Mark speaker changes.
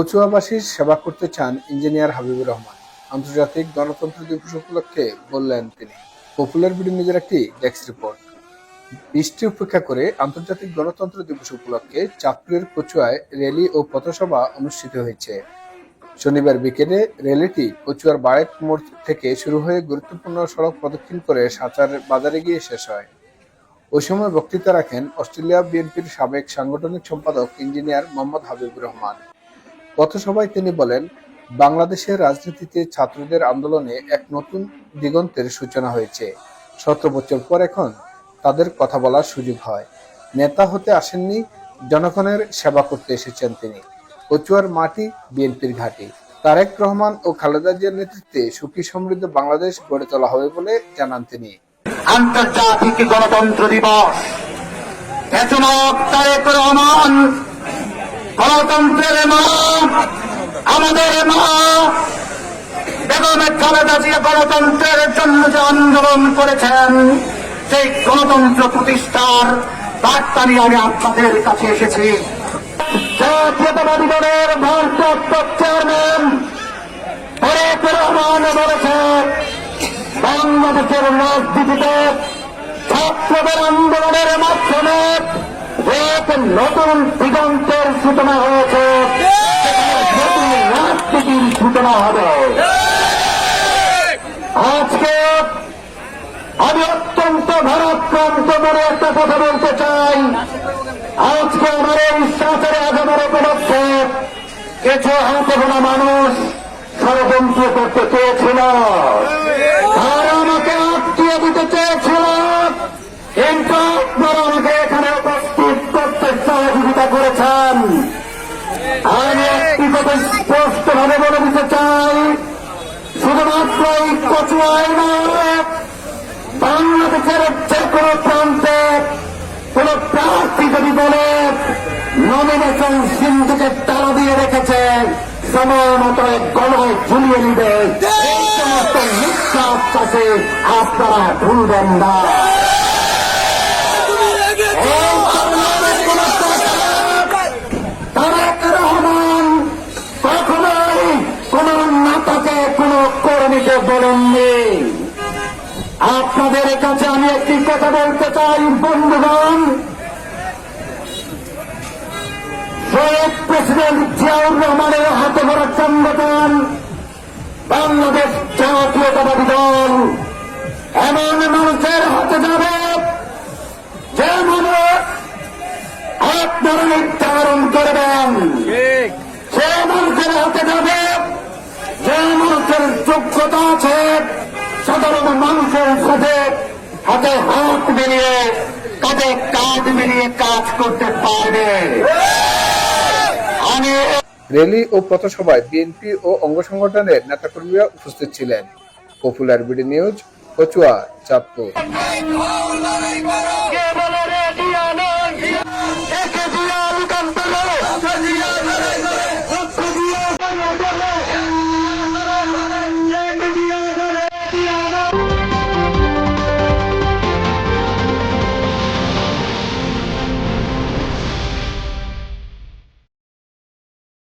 Speaker 1: কচুয়াবাসীর সেবা করতে চান ইঞ্জিনিয়ার হাবিবুর রহমান। আন্তর্জাতিক গণতন্ত্র দিবস উপলক্ষে বললেন তিনি। পপুলার বিডি নিউজের একটি ডেস্ক রিপোর্ট। বৃষ্টি উপেক্ষা করে আন্তর্জাতিক গণতন্ত্র দিবস উপলক্ষে চাঁদপুরের কচুয়ায় র্যালি ও পথসভা অনুষ্ঠিত হয়েছে। শনিবার বিকেলে র্যালিটি কচুয়ার বারেক মোড় থেকে শুরু হয়ে গুরুত্বপূর্ণ সড়ক প্রদক্ষিণ করে সাঁচার বাজারে গিয়ে শেষ হয়। ওই সময় বক্তৃতা রাখেন অস্ট্রেলিয়া বিএনপির সাবেক সাংগঠনিক সম্পাদক ইঞ্জিনিয়ার মোহাম্মদ হাবিবুর রহমান। পথসভায় তিনি বলেন, বাংলাদেশের রাজনীতিতে ছাত্রদের আন্দোলনে এক নতুন দিগন্তের সূচনা হয়েছে। সতেরো বছর পর এখন তাদের কথা বলার সুযোগ হয়। নেতা হতে আসেননি, জনগণের সেবা করতে এসেছেন তিনি। কচুয়ার মাটি, বিএনপির ঘাঁটি। তারেক রহমান ও খালেদা জিয়ার নেতৃত্বে সুখী সমৃদ্ধ বাংলাদেশ গড়ে তোলা হবে বলে জানান তিনি।
Speaker 2: আন্তর্জাতিক গণতন্ত্র দিবস। তারেক রহমান গণতন্ত্রের মা, আমাদের মা। বেগম খালেদা জিয়া গণতন্ত্রের জন্য যে আন্দোলন করেছেন, সেই গণতন্ত্র প্রতিষ্ঠার বার্তা নিয়ে আমি আপনাদের কাছে এসেছি। দলের ভারপ্রাপ্ত চেয়ারম্যান তারেক রহমান বলেছেন বাংলাদেশের রাজনীতিতে ছাত্রদের আন্দোলনের মাধ্যমে এক নতুন দিগন্তের সূচনা হয়েছে। রাজনীতির সূচনা হবে। আজকে আমি অত্যন্ত ভারাক্রান্ত মনে একটা কথা বলতে চাই। আজকে আমার এই সাঁতারে আগামের উপলক্ষে কিছু হাতে মানুষ ষড়যন্ত্র করতে চেয়েছিল তারা আমাকে আটকিয়ে দিতে চেয়েছিল কিন্তু আপনারা আমাকে এখানে উপস্থিত করতে সহযোগিতা করেছেন। আমি একটি কথা স্পষ্ট ভাবে বলে দিতে চাই। শুধুমাত্র এই কচুয়ায় নয় বাংলাদেশের যে কোনো প্রান্তে কোন প্রার্থী যদি বলে নমিনেশন সিন্ধুকে তারা দিয়ে রেখেছে সময় মতো গলায় ঝুলিয়ে নিবে। এই সমস্ত আপনারা ভুলবেন না এই বাংলাদেশ কোন তারেক রহমান কখনোই কোন নেতাকে কোন কর্মীকে বলেননি। আপনাদের কাছে আমি একটি কথা বলতে চাই বন্ধুগণ। শহীদ প্রেসিডেন্ট জিয়াউর রহমানের হাতে ভরা সংগঠন বাংলাদেশ জাতীয়তাবাদী দল। এমন মানুষের হাতে যাবে যে মানুষ আপনারা নির্ধারণ করবেন যে মানুষের হাতে যাবে মানুষের যোগ্যতা আছে, সাধারণ মানুষের সাথে হাতে হাত মিলিয়ে, কাঁধে কাঁধ মিলিয়ে কাজ করতে পারবে। আমি
Speaker 1: র্যালি ও পথসভায় বিএনপি ও অঙ্গ সংগঠনের নেতাকর্মীরা উপস্থিত ছিলেন। Popular BD news, Kachua, Chandpur.